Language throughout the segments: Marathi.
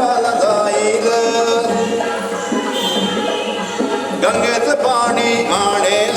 गावाला जाईल. गंगेचं पाणी माणेल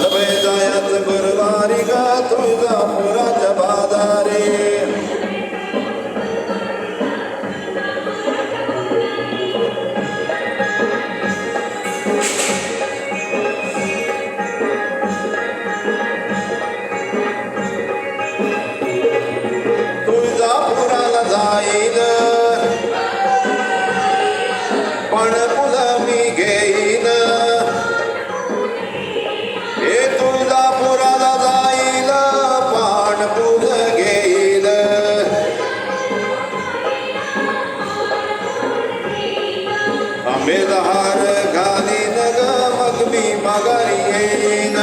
लभे जायात गुरुवारी का तुझा पुराच्या बाजारी वेदहार गाली नग मग्मी मगरियेन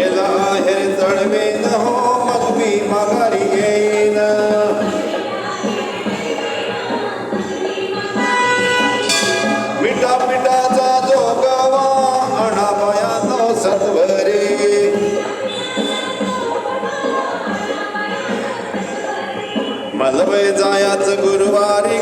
वेदा हेर चढवेन हो मजबी माघारी येईन. मिठा पिठाचा जो गावा अणापाया तो सत्वरे. मलबे जायाच गुरुवारी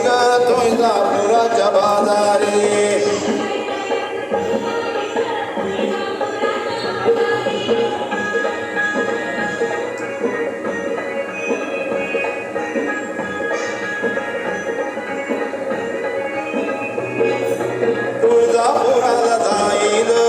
மௌலதாயினோ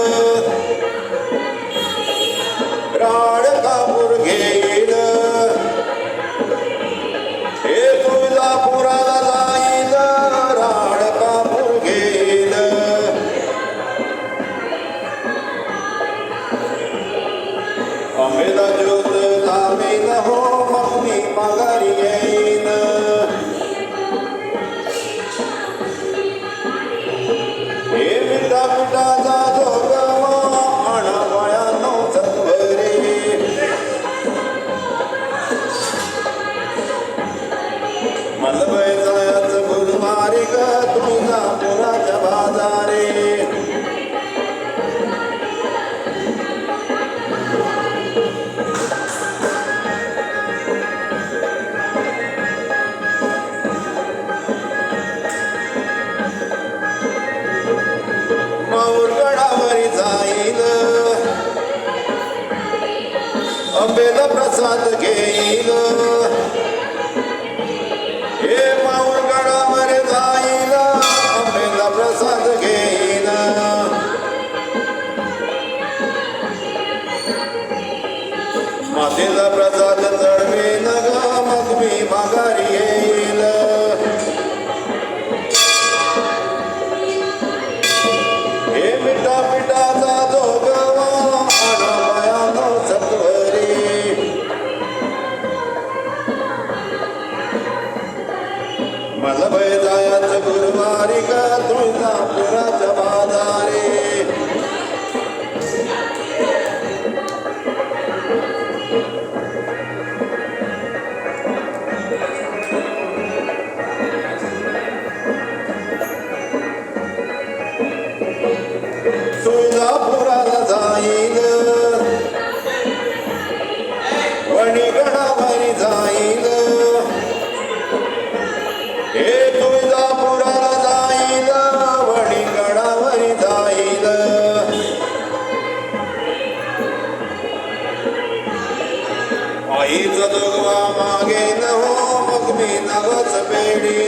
वारी ग तुळजापुराच्या बाजारे. माऊरगडावरी जाईल. प्रसाद घेईल. हे मातेला प्रसाद चढवे नगा. Now what's a baby?